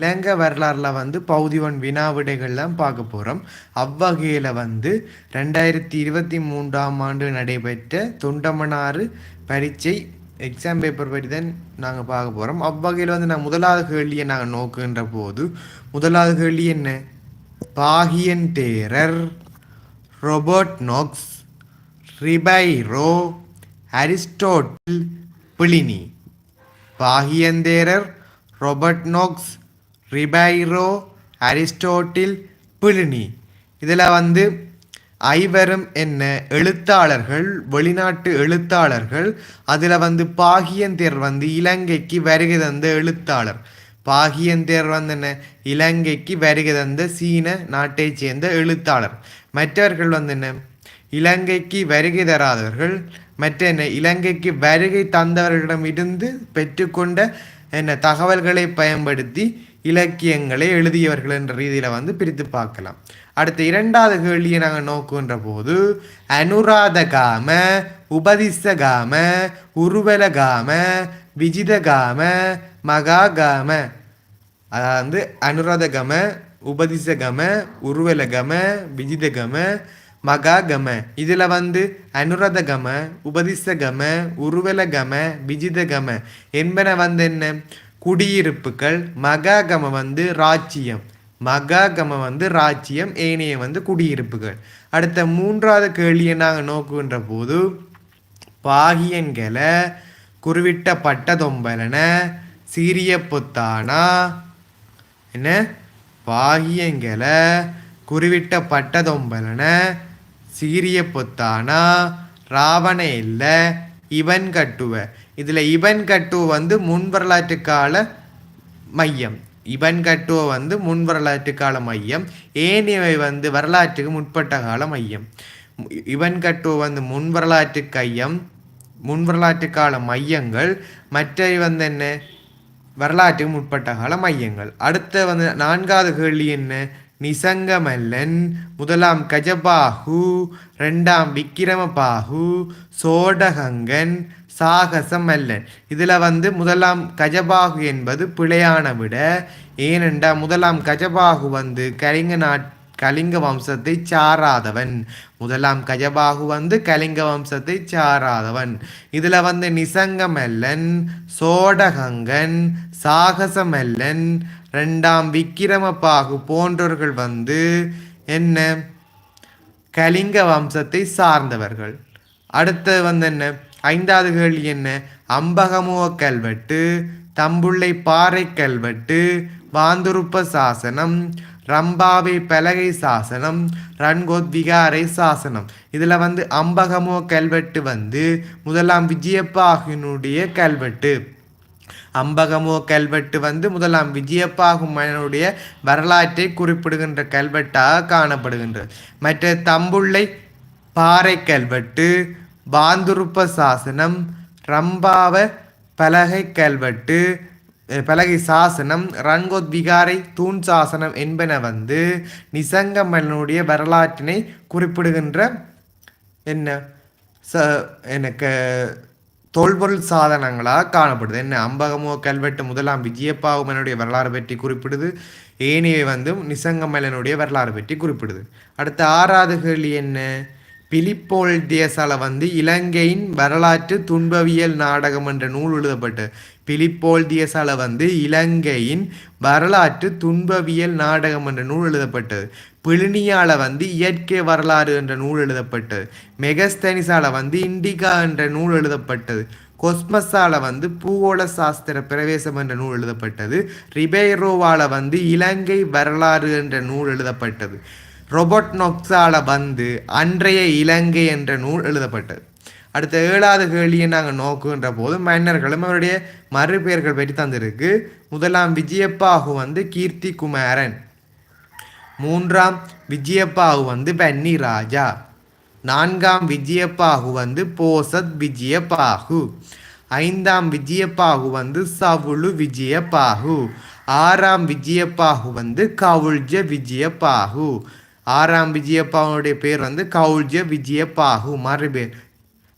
இலங்கை வரலாறில் வந்து பௌதிவன் வினாவிடைகள்லாம் பார்க்க போகிறோம் அவ்வகையில் வந்து ரெண்டாயிரத்தி இருபத்தி மூன்றாம் ஆண்டு நடைபெற்ற தொண்டமனாறு பரீட்சை எக்ஸாம் பேப்பர் பற்றி தான் நாங்கள் பார்க்க போகிறோம் அவ்வகையில் வந்து நான் முதலாவது கேள்வியை நாங்கள் நோக்குகின்ற போது முதலாவது கேள்வி என்ன? பாகியன் தேரர் Robert Knox Ribeiro Aristotle Pliny. பாகியந்தேரர் Robert Knox Ribeiro Aristotle Pliny இதில் வந்து ஐவரும் என்ன? எழுத்தாளர்கள் வெளிநாட்டு எழுத்தாளர்கள். அதில் வந்து பாகியந்தேர் வந்து இலங்கைக்கு வருகை தந்த எழுத்தாளர். பாகியந்தேர் வந்து என்ன? இலங்கைக்கு வருகை தந்த சீன நாட்டைச் சேர்ந்த எழுத்தாளர். மற்றவர்கள் வந்து என்ன? இலங்கைக்கு வருகை தராதவர்கள். மற்ற என்ன? இலங்கைக்கு வருகை தந்தவர்களிடமிருந்து பெற்றுக்கொண்ட என்ன தகவல்களை பயன்படுத்தி இலக்கியங்களை எழுதியவர்கள் என்ற ரீதியில் வந்து பிரித்து பார்க்கலாம். அடுத்த இரண்டாவது கேள்வியை நாங்கள் நோக்குகின்ற போது அனுராதகாம உபதிசகாம உருவலகாம விஜிதகாம மகாகாம. அதாவது அனுராதகம உபதிசகம உருவலகம விஜிதகம மகாகம. இதில் வந்து அனுரதகம உபதிசகம உருவலகம விஜிதகம என்பன வந்து என்ன? குடியிருப்புகள் மகாகம வந்து ராச்சியம் மகாகம வந்து ராச்சியம் ஏனைய வந்து குடியிருப்புகள். அடுத்த மூன்றாவது கேள்வியை நாங்கள் நோக்குகின்ற போது பாகியன்களை குருவிட்ட பட்டதொம்பலன சீரிய புத்தானா? என்ன? பாகியங்களை குருவிட்ட பட்டதொம்பலன சீரிய பொத்தானா? ராவண இல்லை இவன் கட்டுவ. இதில் இவன் கட்டுவ வந்து முன் வரலாற்று கால மையம். இவன் கட்டுவ வந்து முன் வரலாற்று கால மையம். ஏனையவை வந்து வரலாற்றுக்கு முற்பட்ட கால மையம்? இவன் கட்டுவ வந்து முன் வரலாற்று கையம் முன் வரலாற்று கால மையங்கள் மற்றவை வந்து என்ன? வரலாற்றுக்கு முற்பட்ட கால மையங்கள். அடுத்த வந்து நான்காவது கேள்வி என்ன? நிசங்கமல்லன் முதலாம் கஜபாகு ரெண்டாம் விக்கிரமபாகு சோடகங்கன் சாகசமல்லன். இதில் வந்து முதலாம் கஜபாகு என்பது பிழையான விட ஏனென்றால் முதலாம் கஜபாகு வந்து கலிங்க நாட் கலிங்க வம்சத்தை சாராதவன். முதலாம் கஜபாகு வந்து கலிங்க வம்சத்தை சாராதவன். இதில் வந்து நிசங்கமல்லன் சோடகங்கன் சாகசமல்லன் ரெண்டாம் விக்கிரமபாகு போன்றவர்கள் வந்து என்ன? கலிங்க வம்சத்தை சார்ந்தவர்கள். அடுத்தது வந்து என்ன? ஐந்தாவது கேள்வி என்ன? அம்பகமுவ கல்வெட்டு தம்புள்ளை பாறை கல்வெட்டு வாந்துருப்ப சாசனம் ரம்பாவை பலகை சாசனம் ரன்கோத் விகாரை சாசனம். இதில் வந்து அம்பகமோ கல்வெட்டு வந்து முதலாம் விஜயப்பாகினுடைய கல்வெட்டு. அம்பகமோ கல்வெட்டு வந்து முதலாம் விஜயப்பாகுமனுடைய வரலாற்றை குறிப்பிடுகின்ற கல்வெட்டாக காணப்படுகின்றது. மற்ற தம்புள்ளை பாறை கல்வெட்டு பாந்துருப்ப சாசனம் ரம்பாவ பலகை கல்வெட்டு பலகை சாசனம் ரன்கோத் விகாரை தூண் சாசனம் என்பன வந்து நிசங்கமனுடைய வரலாற்றினை குறிப்பிடுகின்ற என்ன? ச எனக்கு தொல்பொருள் சாதனங்களாக காணப்படுது. என்ன? அம்பகமோ கல்வெட்டு முதலாம் விஜயப்பாவுமனுடைய வரலாறு பற்றி குறிப்பிடுது. ஏனையை வந்து நிசங்கமலனுடைய வரலாறு பற்றி குறிப்பிடுது. அடுத்த ஆறாவது கேள்வி என்ன? பிலிப்போல் தேசால வந்து இலங்கையின் வரலாற்று துன்பவியல் நாடகம் என்ற நூல் எழுதப்பட்டு பிலிப்போல் தேசால வந்து இலங்கையின் வரலாற்று துன்பவியல் நாடகம் என்ற நூல் எழுதப்பட்டது பிளினியால வந்து இயற்கை வரலாறு என்ற நூல் எழுதப்பட்டது மெகஸ்தனிசால வந்து இண்டிகா என்ற நூல் எழுதப்பட்டது கொஸ்மஸால வந்து பூகோள சாஸ்திர பிரவேசம் என்ற நூல் எழுதப்பட்டது ரிபேரோவால வந்து இலங்கை வரலாறு என்ற நூல் எழுதப்பட்டது. ரொபோட் நொக்ஸால் வந்து அன்றைய இலங்கை என்ற நூல் எழுதப்பட்டது. அடுத்த ஏழாவது கேள்வியை நாங்கள் நோக்குகின்ற போது மன்னர்களும் அவருடைய மறுபெயர்கள் பற்றி தந்திருக்கு. முதலாம் விஜயப்பாகு வந்து கீர்த்தி குமாரன். மூன்றாம் விஜயப்பாகு வந்து பன்னி ராஜா. நான்காம் விஜயப்பாகு வந்து போசத் விஜயப்பாகு. ஐந்தாம் விஜயப்பாகு வந்து சவுளு விஜயப்பாகு. ஆறாம் விஜயப்பாகு வந்து கவுல்ஜ விஜயப்பாகு. ஆறாம் விஜயப்பாவுடைய பேர் வந்து கௌஜ விஜயப்பாகு மறுபேர்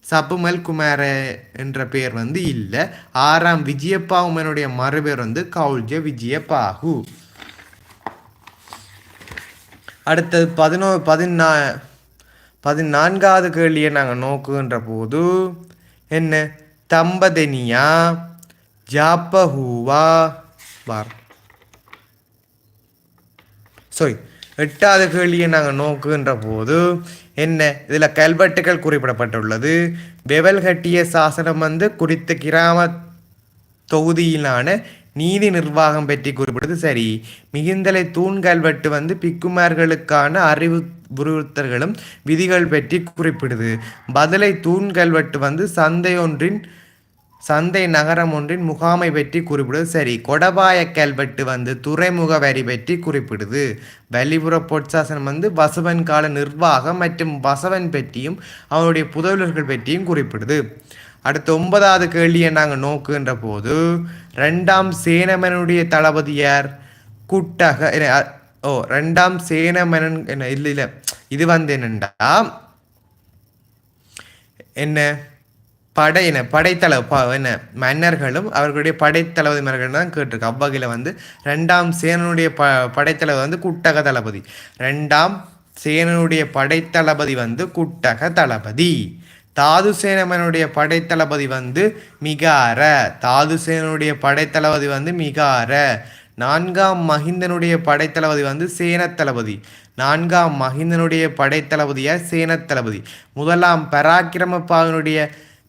சப்புமல் குமார என்ற பேர் வந்து இல்லை. ஆறாம் விஜயபாகுமனுடைய மறுபேர் வந்து கௌல்ஜ விஜயபாகு அடுத்தது பதினோ பதினா பதினான்காவது கேள்வியை நாங்கள் நோக்குகின்ற போது என்ன? தம்பதனியா? ஜாப்பஹூவா பார். சாரி எட்டாவது கேள்வியை நாங்கள் நோக்குகின்ற போது என்ன? இதில் கல்வெட்டுகள் குறிப்பிடப்பட்டுள்ளது. பெவல் கட்டிய சாசனம் வந்து குறித்த கிராம தொகுதியிலான நீதி நிர்வாகம் பற்றி குறிப்பிடுது. சரி மிகுந்தலை தூண் கல்வெட்டு வந்து பிக்குமார்களுக்கான அறிவு அறிவுறுத்தல்களும் விதிகள் பற்றி குறிப்பிடுது. பதிலை தூண் கல்வெட்டு வந்து சந்தையொன்றின் சந்தை நகரம் ஒன்றின் முகாமை பற்றி குறிப்பிடுது சரி. கொடபாய கல்வெட்டு வந்து துறைமுக வரி பற்றி குறிப்பிடுது. வெளிப்புற பொற்சாசனம் வந்து வசவன் கால நிர்வாகம் மற்றும் வசவன் பற்றியும் அவனுடைய புதல்வர்கள் பற்றியும் குறிப்பிடுது. அடுத்த ஒன்பதாவது கேள்வியை நாங்கள் நோக்குகின்ற போது ரெண்டாம் சேனமனுடைய தளபதியார் குட்டக ஓ ரெண்டாம் சேனமனன் என்ன இல்லை இல்லை இது வந்து என்னண்டா? என்ன? படை என்ன படைத்தள ப என்ன மன்னர்களும் அவர்களுடைய படைத்தளபதி மன்னர்கள் தான் கேட்டிருக்கு. அவ்வகையில் வந்து ரெண்டாம் சேனனுடைய ப படைத்தளபதி வந்து குட்டக தளபதி. ரெண்டாம் சேனனுடைய படைத்தளபதி வந்து குட்டக தளபதி. தாதுசேனமனுடைய படைத்தளபதி வந்து மிகார. தாதுசேனனுடைய படைத்தளபதி வந்து மிகார. நான்காம் மகிந்தனுடைய படைத்தளபதி வந்து சேனத்தளபதி. நான்காம் மகிந்தனுடைய படைத்தளபதியார் சேனத்தளபதி. முதலாம் பராக்கிரமப்பாகனுடைய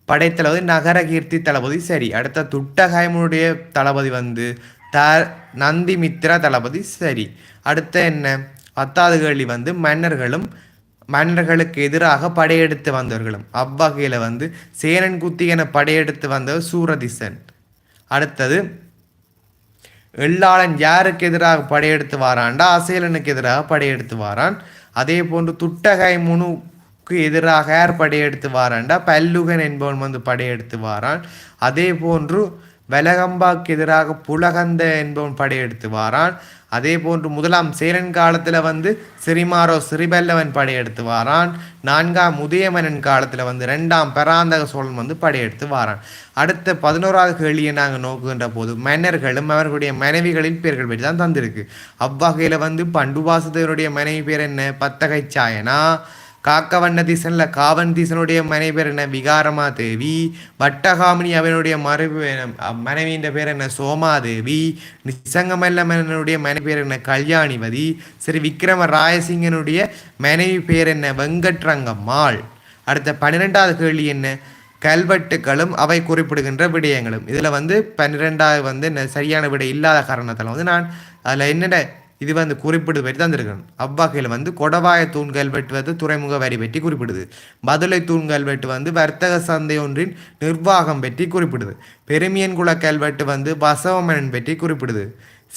படைத்தளபதி நகரகீர்த்தி தளபதி. சரி அடுத்த துட்டகாயமனுடைய தளபதி வந்து த நந்திமித்ரா தளபதி. சரி அடுத்த என்ன? பத்தாவது கேள்வி வந்து மன்னர்களும் மன்னர்களுக்கு எதிராக படையெடுத்து வந்தவர்களும். அவ்வகையில் வந்து சேனன் குத்தி என படையெடுத்து வந்தவர் சூரதிசன். அடுத்தது எள்ளாளன் யாருக்கு எதிராக படையெடுத்து வாரான்டா? அசேலனுக்கு எதிராக படையெடுத்து வாரான். அதே போன்று துட்டகை முனு எதிராக யார் படையெடுத்து வாரான்டா. பல்லுகன் என்பவன் வந்து படையெடுத்து வாரான். அதே போன்று வெலகம்பாக்கு எதிராக புலகந்த என்பவன் படையெடுத்து வாரான். அதே போன்று முதலாம் சேரன் காலத்தில் வந்து சிறிமாரோ சிறிபல்லவன் படையெடுத்து வாரான். நான்காம் உதயமனன் காலத்தில் வந்து ரெண்டாம் பெராந்தக சோழன் வந்து படையெடுத்து வாரான். அடுத்த பதினோராவது கேள்வியை நாங்கள் நோக்குகின்ற போது மன்னர்களும் அவர்களுடைய மனைவிகளின் பேர்கள் பற்றி தான் தந்திருக்கு. அவ்வகையில் வந்து பண்டுவாசுதேவனுடைய மனைவி பேர் என்ன? பத்தகை சாயனா காக்கவண்ண தீசனில் காவன் தீசனுடைய மனைவி பேர் என்ன? விகாரமா தேவி வட்டகாமினி அவனுடைய மறைவு மனைவியின் பேர் என்ன? சோமாதேவி. நிசங்கமல்ல மன்னனுடைய மனைவி பேர் என்ன? கல்யாணிவதி. ஸ்ரீ விக்ரம ராயசிங்கனுடைய மனைவி பேர் என்ன? வெங்கட்ரங்கம்மாள். அடுத்த பன்னிரெண்டாவது கேள்வி என்ன? கல்வெட்டுகளும் அவை குறிப்பிடுகின்ற விடயங்களும். இதில் வந்து பன்னிரெண்டாவது வந்து சரியான விடை இல்லாத காரணத்தால் வந்து நான் அதில் என்னென்ன இது வந்து குறிப்பிடு பற்றி தந்திருக்கணும் அவ்வகையில் வந்து கொடவாய தூண்கள் வெட்டு வந்து துறைமுக வரி பற்றி குறிப்பிடுது. பதுளை தூண்கள் வெட்டு வந்து வர்த்தக சந்தை ஒன்றின் நிர்வாகம் பற்றி குறிப்பிடுது. பெருமியன் குல கல்வெட்டு வந்து பசவமனன் பற்றி குறிப்பிடுது.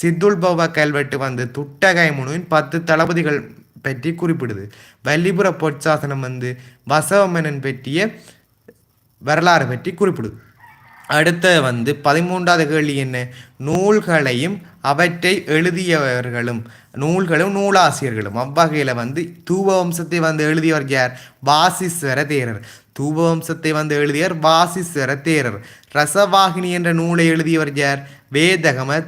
சித்துல் பவ கல்வெட்டு வந்து துட்டகை முனுவின் பத்து தளபதிகள் பற்றி குறிப்பிடுது. வல்லிபுர பொற்சாசனம் வந்து வசவமனன் பற்றிய வரலாறு பற்றி குறிப்பிடுது. அடுத்த வந்து பதிமூன்றாவது கேள்வி என்ன? நூல்களையும் அவற்றை எழுதியவர்களும் நூல்களும் நூலாசிரியர்களும். அவ்வகையில் வந்து தூப வம்சத்தை வந்து எழுதியவர் யார்? வாசிஸ்வர தேரர். தூப வம்சத்தை வந்து எழுதியவர் வாசிஸ்வர தேரர். ரசவாகினி என்ற நூலை எழுதியவர் யார்? வேதகம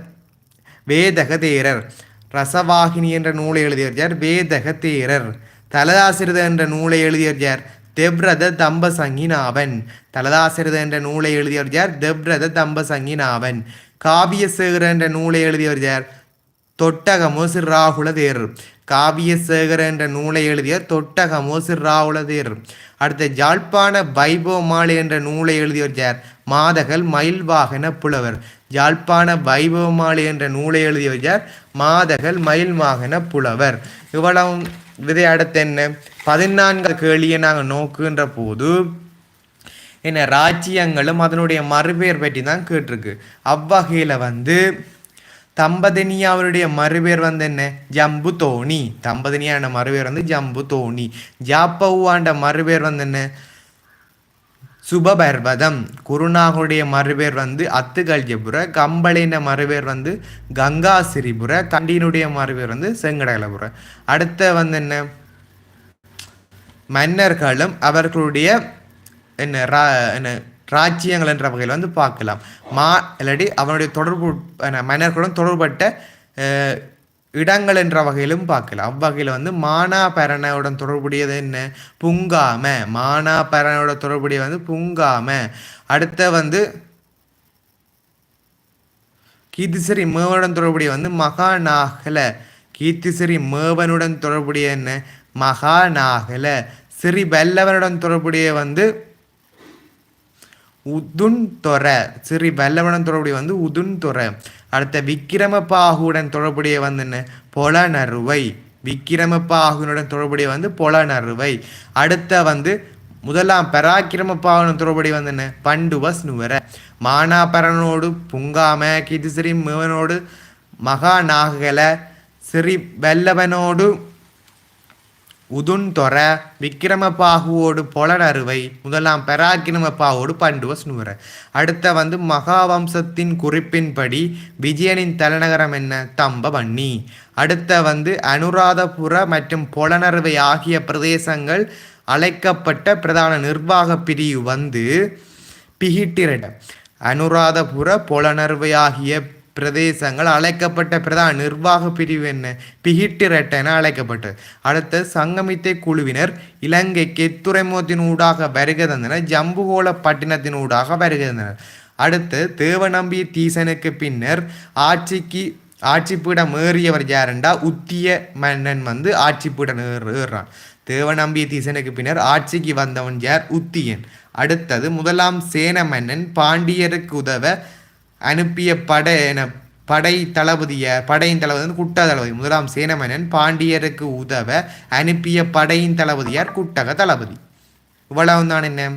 வேதக தேரர். ரசவாகினி என்ற நூலை எழுதியவர் யார்? வேதக தேரர். தலதாசிரத என்ற நூலை எழுதியவர் யார்? தெப்ரத தம்ப சங்கினாவன் தலதாசிரத என்ற நூலை எழுதியவர் யார்? தெப்ரத தம்ப சங்கினாவன் காவியசேகர என்ற நூலை எழுதியவர் யார்? தொட்டகமோ சிறு ராகுல தேரர் காவியசேகர என்ற நூலை எழுதியவர் தொட்டகமோ சிறு ராகுல தேரர் அடுத்த ஜாழ்ப்பாண வைபவமாளி என்ற நூலை எழுதியவர் யார்? மாதகல் மயில்வாகன புலவர். ஜாழ்ப்பாண வைபவமாளி என்ற நூலை எழுதியவர் யார்? மாதகல் மயில்வாகன புலவர். இவ்வளவு விதை அடுத்து என்ன பதினான்கு கேள்வியை நாங்கள் நோக்குன்ற போது என்ன ராஜ்யங்களும் அதனுடைய மறுபெயர் பற்றி தான் கேட்டிருக்கு. அவ்வகையில் வந்து தம்பதினியாவுடைய மறுபேர் வந்து என்ன? ஜம்பு தோணி தம்பதினியான மறுபேர் வந்து ஜம்பு தோணி ஜாப்பவுவாண்ட மறுபேர் வந்து என்ன? சுபபர்வதம். குருநாகுடைய மறுபேர் வந்து அத்துகல்யபுர கம்பளின மறுபேர் வந்து கங்காசிரிபுர கண்டியினுடைய மறுபேர் வந்து செங்கடகலபுர அடுத்த வந்து என்ன? மன்னர்களும் அவர்களுடைய என்ன ரா என்ன ராஜ்யங்கள் என்ற வகையில் வந்து பார்க்கலாம். மா இல்லாட்டி அவனுடைய தொடர்பு என்ன, மன்னர்களுடன் தொடர்பட்ட இடங்கள் என்ற வகையிலும் பார்க்கலாம். அவ்வகையில் வந்து மானாபரணவுடன் தொடர்புடையது என்ன? புங்காம. மானாபரணோட தொடர்புடைய வந்து புங்காம. அடுத்த வந்து கீர்த்திசரி மேவனுடன் தொடர்புடைய வந்து மகாநாகல. கீர்த்திசரி மேவனுடன் தொடர்புடைய என்ன? மகாநாகல. சிறி வல்லவனுடன் தொடர்புடைய வந்து உதுன் தொர சிறி வல்லவனுடன் தொடர்புடைய வந்து உதுன் தொர. அடுத்த விக்கிரமபாகுடன் தொடர்புடைய வந்து என்ன? பொலனறுவை. விக்கிரமபாகுனுடன் தொடர்புடைய வந்து பொலனறுவை. அடுத்த வந்து முதலாம் பராக்கிரமபாகுடன் தொடர்புடைய வந்து என்ன? பண்டுவஸ் நுவர. மானாபரனோடு புங்காம கீதிசிறி மேவனோடு மகாநாகல சிறி வல்லவனோடு உதுன்தொர விக்கிரமபாகுவோடு பொலனறுவை முதலாம் பெராக்கிரமப்பாவோடு பண்டுவ ஸ்னுவர அடுத்த வந்து மகாவம்சத்தின் குறிப்பின்படி விஜயனின் தலைநகரம் என்ன? தம்பவண்ணி அடுத்த வந்து அனுராதபுர மற்றும் பொலனறுவை ஆகிய பிரதேசங்கள் அழைக்கப்பட்ட பிரதான நிர்வாக பிரிவு வந்து பிகிட்டிரட அனுராதபுர பொலனறுவை ஆகிய பிரதேசங்கள் அழைக்கப்பட்ட பிரதான நிர்வாக பிரிவு என்ன? பிகிட்டிரட்ட என அழைக்கப்பட்டது. அடுத்த சங்கமித்தை குழுவினர் இலங்கைக்கு துறைமுகத்தினூடாக வருகை தந்தனர். ஜம்புகோள பட்டினத்தினூடாக வருகை தந்தனர். அடுத்து தேவநம்பி தீசனுக்கு பின்னர் ஆட்சிக்கு ஆட்சிப்பீடம் ஏறியவர் யாருண்டா? உத்திய மன்னன் வந்து ஆட்சிப்பீடம் ஏறு ஏறுறான் தேவநம்பி தீசனுக்கு பின்னர் ஆட்சிக்கு வந்தவன் யார்? உத்தியன். அடுத்தது முதலாம் சேன மன்னன் பாண்டியருக்கு உதவ அனுப்பிய படை என படை தளபதிய படையின் தளபதி வந்து குட்ட தளபதி. முதலாம் சேனமனன் பாண்டியருக்கு உதவ அனுப்பிய படையின் தளபதியார் குட்டக தளபதி. இவ்வளவு தான் என்ன?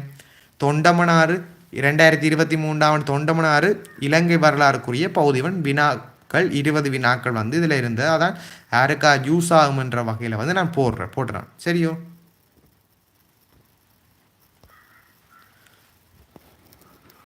தொண்டமனாறு இரண்டாயிரத்தி இருபத்தி மூன்றாம் தொண்டமனாறு இலங்கை வரலாறுக்குரிய பகுதிவன் வினாக்கள் இருபது வினாக்கள் வந்து இதில் இருந்தது. அதான் யாருக்கா யூஸ் ஆகும் என்ற வகையில் வந்து நான் போடுறேன் போடுறேன் சரியோ?